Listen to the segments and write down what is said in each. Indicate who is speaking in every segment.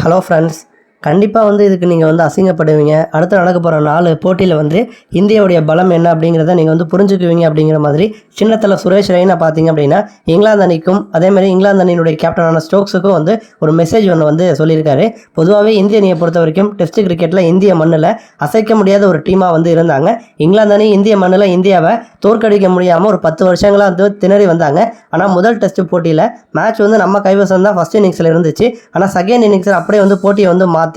Speaker 1: Hello friends கண்டிப்பாக வந்து இதுக்கு நீங்கள் வந்து அசிங்கப்படுவீங்க. அடுத்து நடக்க போகிற நாலு போட்டியில் வந்து இந்தியாவுடைய பலம் என்ன அப்படிங்கிறத நீங்கள் வந்து புரிஞ்சுக்குவீங்க அப்படிங்கிற மாதிரி சின்னத்தில் சுரேஷ் ரெய்னா பார்த்தீங்க அப்படின்னா இங்கிலாந்து அணிக்கும் அதே மாதிரி இங்கிலாந்து அணியினுடைய கேப்டனான ஸ்டோக்ஸுக்கும் வந்து ஒரு மெசேஜ் ஒன்று வந்து சொல்லியிருக்காரு. பொதுவாகவே இந்திய அணியை பொறுத்த வரைக்கும் டெஸ்ட் கிரிக்கெட்டில் இந்திய மண்ணில் அசைக்க முடியாத ஒரு டீமாக வந்து இருந்தாங்க. இங்கிலாந்து அணி இந்திய மண்ணில் இந்தியாவை தோற்கடிக்க முடியாமல் ஒரு பத்து வருஷங்களாக வந்து திணறி வந்தாங்க. ஆனால் முதல் டெஸ்ட் போட்டியில் மேட்ச் வந்து நம்ம கைவசம் தான் ஃபஸ்ட் இன்னிங்ஸில் இருந்துச்சு. ஆனால் செகண்ட் இன்னிங்ஸில் அப்படியே வந்து போட்டியை வந்து மாற்றி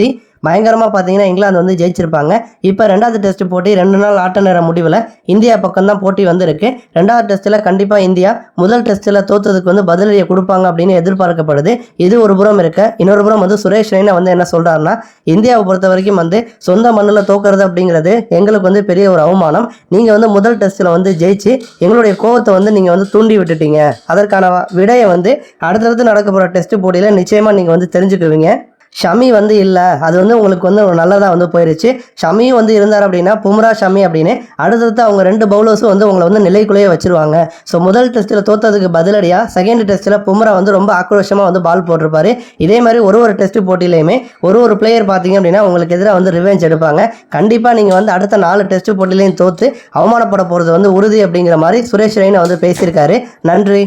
Speaker 1: பயங்கரமாக பார்த்தீங்கன்னா இங்கிலாந்து வந்து ஜெயிச்சிருப்பாங்க. இப்போ ரெண்டாவது டெஸ்ட் போட்டி ரெண்டு நாள் ஆட்ட நேர முடிவில் இந்தியா பக்கம் தான் போட்டி வந்திருக்கு. ரெண்டாவது டெஸ்ட்டில் கண்டிப்பாக இந்தியா முதல் டெஸ்ட்டில் தோத்ததுக்கு வந்து பதிலடியை கொடுப்பாங்க அப்படின்னு எதிர்பார்க்கப்படுது. இது ஒரு புறம் இருக்க. இன்னொரு புறம் வந்து சுரேஷ் ரெய்னா வந்து என்ன சொல்கிறாருன்னா இந்தியாவை பொறுத்த வரைக்கும் வந்து சொந்த மண்ணில் தோக்கிறது அப்படிங்கிறது எங்களுக்கு வந்து பெரிய ஒரு அவமானம். நீங்கள் வந்து முதல் டெஸ்ட்டில் வந்து ஜெயிச்சு எங்களுடைய கோவத்தை வந்து நீங்கள் வந்து தூண்டி விட்டுட்டீங்க. அதற்கான விடையை வந்து அடுத்தடுத்து நடக்க போகிற டெஸ்ட் போட்டியில் நிச்சயமாக நீங்கள் வந்து தெரிஞ்சுக்குவீங்க. ஷமி வந்து இல்லை. அது வந்து உங்களுக்கு வந்து நல்லதாக வந்து போயிருச்சு. ஷமியும் வந்து இருந்தார் அப்படின்னா பும்ரா ஷமி அப்படின்னு அடுத்தடுத்து அவங்க ரெண்டு பவுலர்ஸும் வந்து உங்களை வந்து நிலைக்குள்ளேயே வச்சிருவாங்க. ஸோ முதல் டெஸ்ட்டில் தோத்ததுக்கு பதிலடியாக செகண்ட் டெஸ்ட்டில் பும்ரா வந்து ரொம்ப ஆக்ரோஷமாக வந்து பால் போட்டிருப்பாரு. இதே மாதிரி ஒரு ஒரு டெஸ்ட் போட்டியிலையுமே ஒரு ஒரு பிளேயர் பார்த்தீங்க அப்படின்னா உங்களுக்கு எதிராக வந்து ரிவெஞ்ச் எடுப்பாங்க. கண்டிப்பாக நீங்கள் வந்து அடுத்த நாலு டெஸ்ட் போட்டிலையும் தோற்று அவமானப்பட போகிறது வந்து உறுதி அப்படிங்கிற மாதிரி சுரேஷ் ரெய்னா வந்து பேசியிருக்காரு. நன்றி.